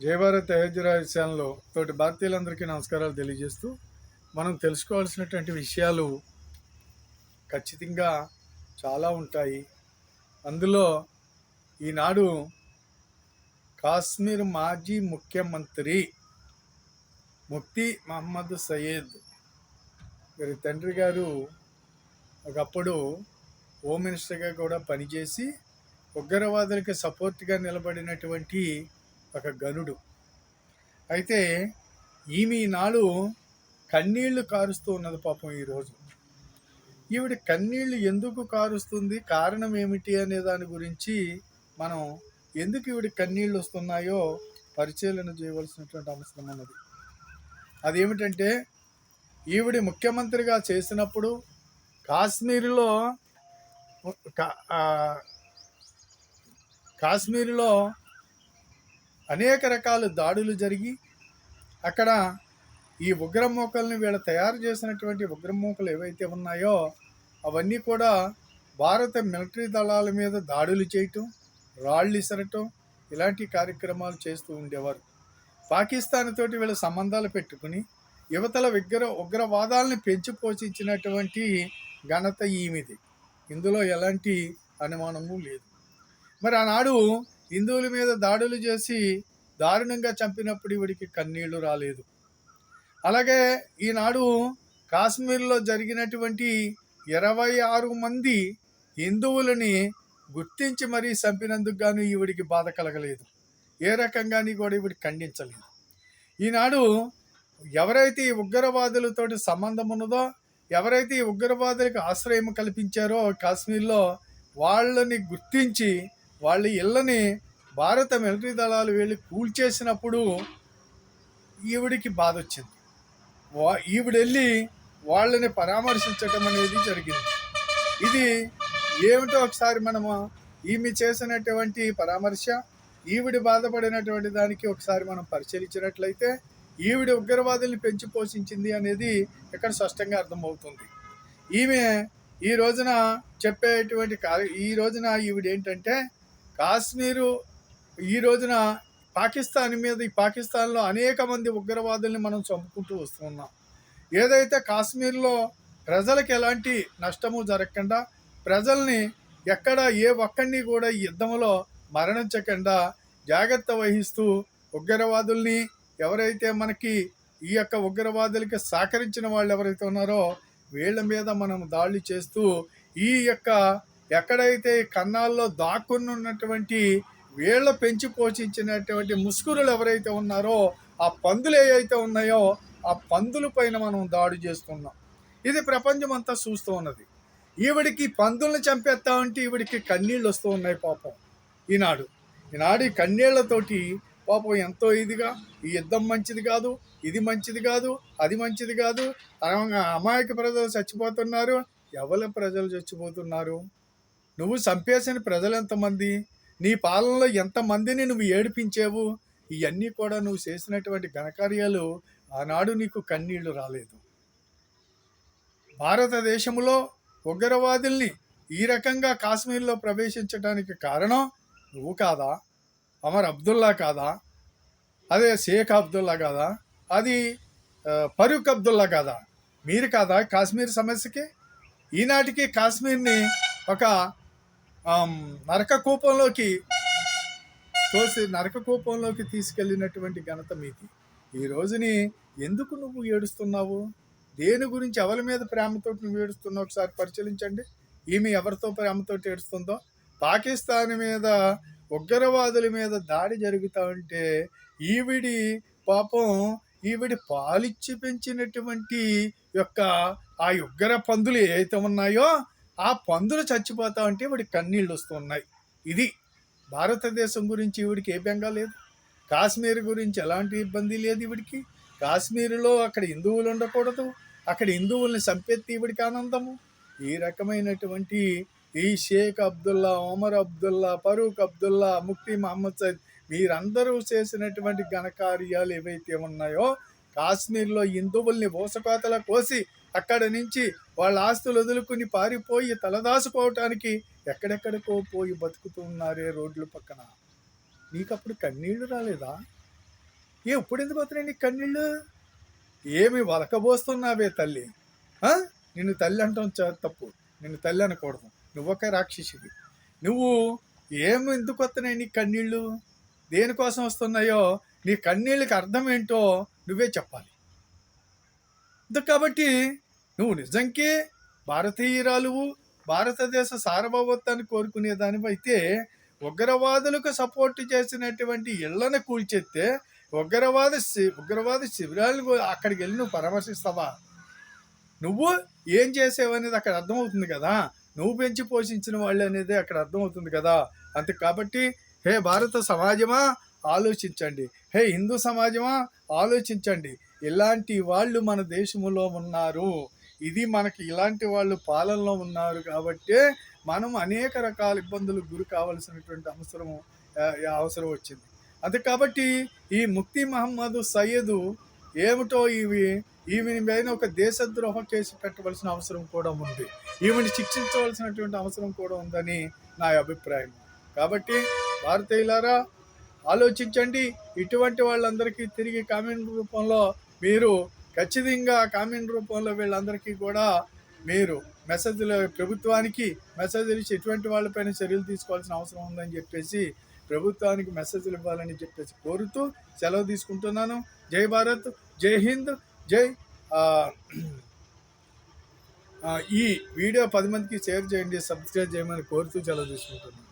జయభారత్ అయోధ్య ఛానల్లో తోటి భారతీయులందరికీ నమస్కారాలు తెలియజేస్తూ మనం తెలుసుకోవాల్సినటువంటి విషయాలు ఖచ్చితంగా చాలా ఉంటాయి. అందులో ఈనాడు కాశ్మీర్ మాజీ ముఖ్యమంత్రి ముఫ్తి మహమ్మద్ సయ్యద్ వీరి తండ్రి గారు ఒకప్పుడు హోమ్ మినిస్టర్గా కూడా పనిచేసి ఉగ్రవాదులకు సపోర్ట్గా నిలబడినటువంటి ఒక గనుడు. అయితే ఈమె ఈనాడు కన్నీళ్ళు కారుస్తూ ఉన్నది పాపం ఈరోజు ఈవిడ కన్నీళ్ళు ఎందుకు కారుస్తుంది? కారణం ఏమిటి అనే దాని గురించి మనం ఎందుకు ఈవిడ కన్నీళ్ళు వస్తున్నాయో పరిశీలన చేయవలసినటువంటి అవసరం ఉన్నది. అదేమిటంటే ఈవిడ ముఖ్యమంత్రిగా చేసినప్పుడు కాశ్మీర్లో కాశ్మీర్లో అనేక రకాల దాడులు జరిగి అక్కడ ఈ ఉగ్రమూకల్ని వీళ్ళు తయారు చేసినటువంటి ఉగ్రమూకలు ఏవైతే ఉన్నాయో అవన్నీ కూడా భారత మిలిటరీ దళాల మీద దాడులు చేయటం రాళ్ళు ఇసరటం ఇలాంటి కార్యక్రమాలు చేస్తూ ఉండేవారు. పాకిస్తాన్ తోటి వీళ్ళ సంబంధాలు పెట్టుకుని యువతల విగ్ర ఉగ్రవాదాలని పెంచి పోషించినటువంటి ఘనత ఈమెది. ఇందులో ఎలాంటి అనుమానము లేదు. మరి ఆనాడు హిందువుల మీద దాడులు చేసి దారుణంగా చంపినప్పుడు ఈవిడికి కన్నీళ్ళు రాలేదు. అలాగే ఈనాడు కాశ్మీర్లో జరిగినటువంటి ఇరవై ఆరు మంది హిందువులని గుర్తించి మరీ చంపినందుకు గాను ఈవిడికి బాధ కలగలేదు. ఏ రకంగాని కూడా ఈవిడి ఖండించలేదు. ఈనాడు ఎవరైతే ఈ ఉగ్రవాదులతోటి సంబంధం ఉన్నదో ఎవరైతే ఈ ఉగ్రవాదులకు ఆశ్రయం కల్పించారో కాశ్మీర్లో వాళ్ళని గుర్తించి వాళ్ళ ఇళ్ళని భారత మిలిటరీ దళాలు వెళ్ళి కూల్చేసినప్పుడు ఈవిడికి బాధ వచ్చింది వా ఈవిడెళ్ళి వాళ్ళని పరామర్శించటం అనేది జరిగింది. ఇది ఏమిటో ఒకసారి మనము ఈమె చేసినటువంటి పరామర్శ ఈవిడ బాధపడినటువంటి దానికి ఒకసారి మనం పరిశీలించినట్లయితే ఈవిడ ఉగ్రవాదుల్ని పెంచి పోషించింది అనేది ఇక్కడ స్పష్టంగా అర్థమవుతుంది. ఈమె ఈ రోజున చెప్పేటువంటి కార్య ఈ రోజున ఈవిడ ఏంటంటే కాశ్మీరు ఈ రోజున పాకిస్తాన్ మీద ఈ పాకిస్తాన్లో అనేక మంది ఉగ్రవాదుల్ని మనం చంపుకుంటూ వస్తున్నాం ఏదైతే కాశ్మీర్లో ప్రజలకు ఎలాంటి నష్టము జరగకుండా ప్రజల్ని ఎక్కడ ఏ ఒక్కడిని కూడా ఈ యుద్ధంలో మరణించకుండా జాగ్రత్త వహిస్తూ ఉగ్రవాదుల్ని ఎవరైతే మనకి ఈ యొక్క ఉగ్రవాదులకి సహకరించిన వాళ్ళు ఎవరైతే ఉన్నారో వీళ్ళ మీద మనం దాడులు చేస్తూ ఈ యొక్క ఎక్కడైతే కన్నాల్లో దాక్కున్నటువంటి వీళ్ళ పెంచి పోషించినటువంటి ముస్కురులు ఎవరైతే ఉన్నారో ఆ పందులు ఏవైతే ఉన్నాయో ఆ పందుల పైన మనం దాడి చేస్తున్నాం. ఇది ప్రపంచం అంతా చూస్తూ ఉన్నది. ఈవిడికి పందుల్ని చంపేస్తా ఉంటే ఈవిడికి కన్నీళ్ళు వస్తూ ఉన్నాయి పాపం. ఈనాడు ఈనాడు ఈ కన్నీళ్ళతోటి పాపం ఎంతో ఇదిగా ఈ యుద్ధం మంచిది కాదు ఇది మంచిది కాదు అది మంచిది కాదు అమాయక ప్రజలు చచ్చిపోతున్నారు. ఎవరి ప్రజలు చచ్చిపోతున్నారు? నువ్వు చంపేసిన ప్రజలు ఎంతమంది? నీ పాలనలో ఎంతమందిని నువ్వు ఏడిపించావు? ఇవన్నీ కూడా నువ్వు చేసినటువంటి ఘనకార్యాలు ఆనాడు నీకు కన్నీళ్ళు రాలేదు. భారతదేశంలో ఉగ్రవాదుల్ని ఈ రకంగా కాశ్మీర్లో ప్రవేశించడానికి కారణం నువ్వు కాదా? అమర్ అబ్దుల్లా కాదా? అదే షేక్ అబ్దుల్లా కాదా? అది ఫరూక్ అబ్దుల్లా కాదా? మీరు కాదా కాశ్మీర్ సమస్యకి? ఈనాటికి కాశ్మీర్ని ఒక నరక కూపంలోకి తోసి నరక కూపంలోకి తీసుకెళ్ళినటువంటి ఘనత మీది. ఈ రోజుని ఎందుకు నువ్వు ఏడుస్తున్నావు? దేని గురించి ఎవరి మీద ప్రేమతో నువ్వు ఏడుస్తున్నావు? ఒకసారి పరిశీలించండి. ఈమె ఎవరితో ప్రేమతో ఏడుస్తుందో? పాకిస్తాన్ మీద ఉగ్రవాదుల మీద దాడి జరుగుతూ ఉంటే ఈవిడి పాపం ఈవిడి పాలిచ్చి పెంచినటువంటి యొక్క ఆ ఉగ్ర పందులు ఏవైతే ఉన్నాయో ఆ పందులు చచ్చిపోతా ఉంటే వాడి కన్నీళ్ళు వస్తున్నాయి. ఇది భారతదేశం గురించి ఈవిడికి ఏ బెంగ లేదు. కాశ్మీర్ గురించి ఎలాంటి ఇబ్బంది లేదు ఈవిడికి కాశ్మీరులో అక్కడ హిందువులు ఉండకూడదు. అక్కడ హిందువుల్ని సంపెత్తి ఈవిడికి ఆనందము. ఈ రకమైనటువంటి ఈ షేక్ అబ్దుల్లా ఒమర్ అబ్దుల్లా ఫరూక్ అబ్దుల్లా ముక్తి మహమ్మద్ సైద్ వీరందరూ చేసినటువంటి ఘనకార్యాలు ఏవైతే ఉన్నాయో కాశ్మీర్లో హిందువుల్ని ఊసకోతల కోసి అక్కడ నుంచి వాళ్ళ ఆస్తులు వదులుకుని పారిపోయి తలదాసుకోవటానికి ఎక్కడెక్కడికో పోయి బతుకుతూ ఉన్నారే రోడ్ల పక్కన. నీకప్పుడు కన్నీళ్ళు రాలేదా? ఏ ఇప్పుడు ఎందుకు వస్తున్నాయి నీకు కన్నీళ్ళు ఏమి వలకబోస్తున్నావే తల్లి. నిన్ను తల్లి అంటాం తప్పు. నిన్ను తల్లి అనకూడదు. నువ్వొక రాక్షసివి. నువ్వు ఏమి ఎందుకు వస్తున్నాయి నీ కన్నీళ్ళు దేనికోసం వస్తున్నాయో నీ కన్నీళ్ళకి అర్థం ఏంటో నువ్వే చెప్పాలి. కాబట్టి నువ్వు నిజంకే భారతీయురాలు భారతదేశ సార్వభౌమత్వాన్ని కోరుకునే దానివైతే ఉగ్రవాదులకు సపోర్ట్ చేసినటువంటి ఇళ్ళను కూల్చెత్తే ఉగ్రవాద శి- ఉగ్రవాద శిబిరాలను అక్కడికి వెళ్ళి నువ్వు పరామర్శిస్తావా? నువ్వు ఏం చేసేవనేది అక్కడ అర్థమవుతుంది కదా. నువ్వు పెంచి పోషించిన వాళ్ళు అనేది అక్కడ అర్థమవుతుంది కదా. అంతే కాబట్టి హే భారత సమాజమా ఆలోచించండి. హే హిందూ సమాజమా? ఆలోచించండి. ఇలాంటి వాళ్ళు మన దేశంలో ఉన్నారు. ఇది మనకి ఇలాంటి వాళ్ళు పాలనలో ఉన్నారు కాబట్టి మనం అనేక రకాల ఇబ్బందులకు గురి కావాల్సినటువంటి అవసరం అవసరం వచ్చింది. అంతే కాబట్టి ఈ ముక్తి మహమ్మద్ సయ్యదు ఏమిటో ఇవి ఈమెని పైన ఒక దేశద్రోహ కేసు పెట్టవలసిన అవసరం కూడా ఉంది. ఈమెని శిక్షించవలసినటువంటి అవసరం కూడా ఉందని నా అభిప్రాయం. కాబట్టి భారతీయులారా ఆలోచించండి. ఇటువంటి వాళ్ళందరికీ తిరిగి కామెంట్ రూపంలో మీరు ఖచ్చితంగా కామెంట్ రూపంలో వీళ్ళందరికీ కూడా మీరు మెసేజ్లు ప్రభుత్వానికి మెసేజ్లు ఇచ్చి ఎటువంటి వాళ్ళపైన చర్యలు తీసుకోవాల్సిన అవసరం ఉందని చెప్పేసి ప్రభుత్వానికి మెసేజ్లు ఇవ్వాలని చెప్పేసి కోరుతూ సెలవు తీసుకుంటున్నాను. జై భారత్ జై హింద్ జై ఈ వీడియో పది మందికి షేర్ చేయండి సబ్స్క్రైబ్ చేయమని కోరుతూ సెలవు తీసుకుంటున్నాను.